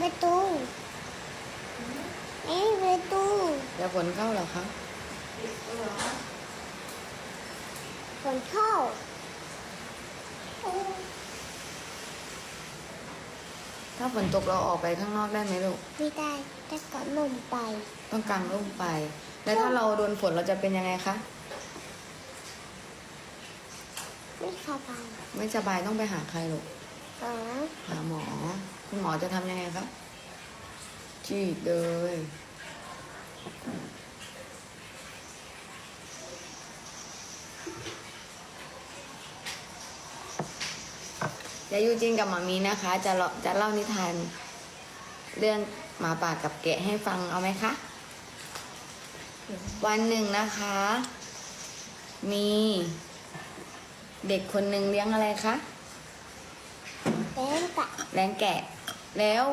ประตูไอ้ประตูแล้วฝนเข้าเหรอคะฝนเข้าถ้าฝนตกเราออกไปข้างนอกได้ไหมลูก ไม่ได้แต่ก่อนลงไป ต้องกางร่มไป แล้วถ้าเราโดนฝนเราจะเป็นยังไงคะ ไม่สบาย ไม่สบายต้องไปหาใครลูก อ๋อหาหม อจะทำยังไงคะฉีดเลยยายูจินกับหมามีนะคะ จะเล่าจะเล่านิทานเรื่องหมาป่ากับแกะให้ฟังเอาไหมคะ วันหนึ่งนะคะ มีเด็กคนหนึ่งเลี้ยงอะไรคะเป็นกะแรงแกะ แล้ว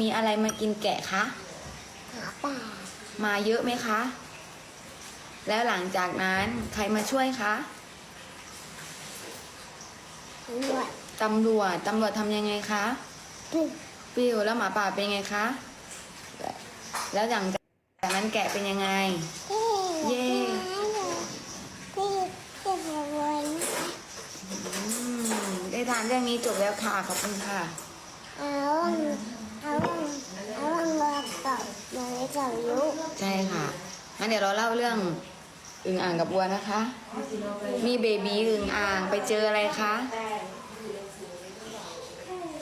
มีอะไรมากินแกะคะหาป่ามาเยอะไหมคะ แล้วหลังจากนั้นใครมาช่วยคะตำรวจตำรวจตำรวจทำยังไงคะปึ๊บปิ้วแล้วหมาป่าเป็นยังไงคะ แล้วหลังจากนั้นแกะเป็นยังไง เย้เย้ที่ที่บริเวณอืมได้ทานเรื่องนี้จบแล้วค่ะ ขอบคุณค่ะเอาเอาเอาเงินกับเงินกับยุใช่ค่ะงั้นเดี๋ยวเราเล่าเรื่องอึ่งอ่างกับบัวนะคะ มีเบบีอึ่งอ่างไปเจออะไรคะ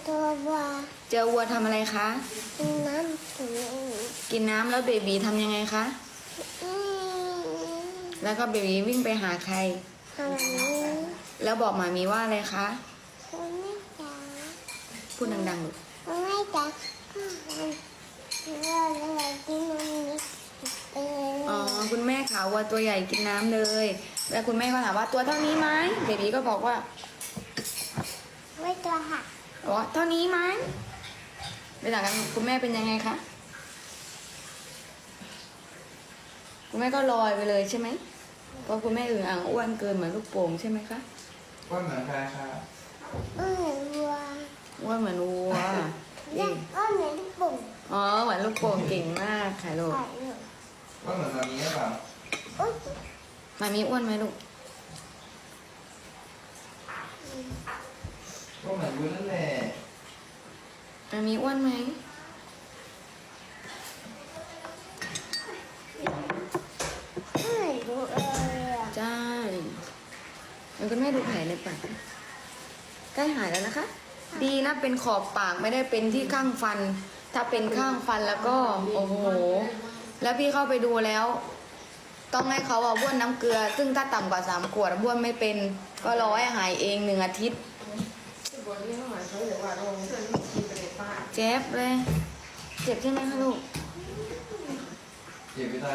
ตัวว่าเจอวัวทำอะไรคะ กินน้ำถึงกินน้ำแล้วเบบีทำยังไงคะ อืมแล้วก็เบบีวิ่งไปหาใคร ทำนี้แล้วบอกหมามีว่าอะไรคะ พูดดังๆลูกคุณไม่จ๋าเราเรากินนมเอออ๋อคุณแม่ขาววัวตัวใหญ่กินน้ำเลย แล้วคุณแม่ก็ถามว่าตัวเท่านี้ไหมเบบีก็บอกว่าไม่ตัวหักอ๋อเท่านี้ไหมไปถามกันคุณแม่เป็นยังไงคะคุณแม่ก็ลอยไปเลยใช่ไหมเพราะคุณแม่อึ่งอ่างอ้วนเกินเหมือนลูกโป่งใช่ไหมคะว่าเหมือนใครครับเออวัว อ้วนเหมือนวัวเรีเก่ยงกว่าเหมือนลูกปุ่งอ๋อเหมือนลูกโป่งเก่งมากค่ะลูกใส่หนูว่าเหมือนแบบนี้หรือเปล่าอุ๊ยมามีอ้วนไหมลูกว่าเหมือนวุ้นนั่นแหละมามีอ้วนไหมไม่รู้เลยอะใช่แล้วคุณแม่ดูแผลในปากใกล้หายแล้วนะคะ ดีนะเป็นขอบปากไม่ได้เป็นที่ข้างฟัน ถ้าเป็นข้างฟันแล้วก็โอ้โห แล้วพี่เข้าไปดูแล้ว ต้องให้เขาอาบ้วนน้ำเกลือ ซึ่งถ้าต่ำกว่าสามขวดบ้วนไม่เป็นก็รอให้หายเองหนึ่งอาทิตย์เจ็บเลย เจ็บใช่ไหมคะลูก เก็บไม่ได้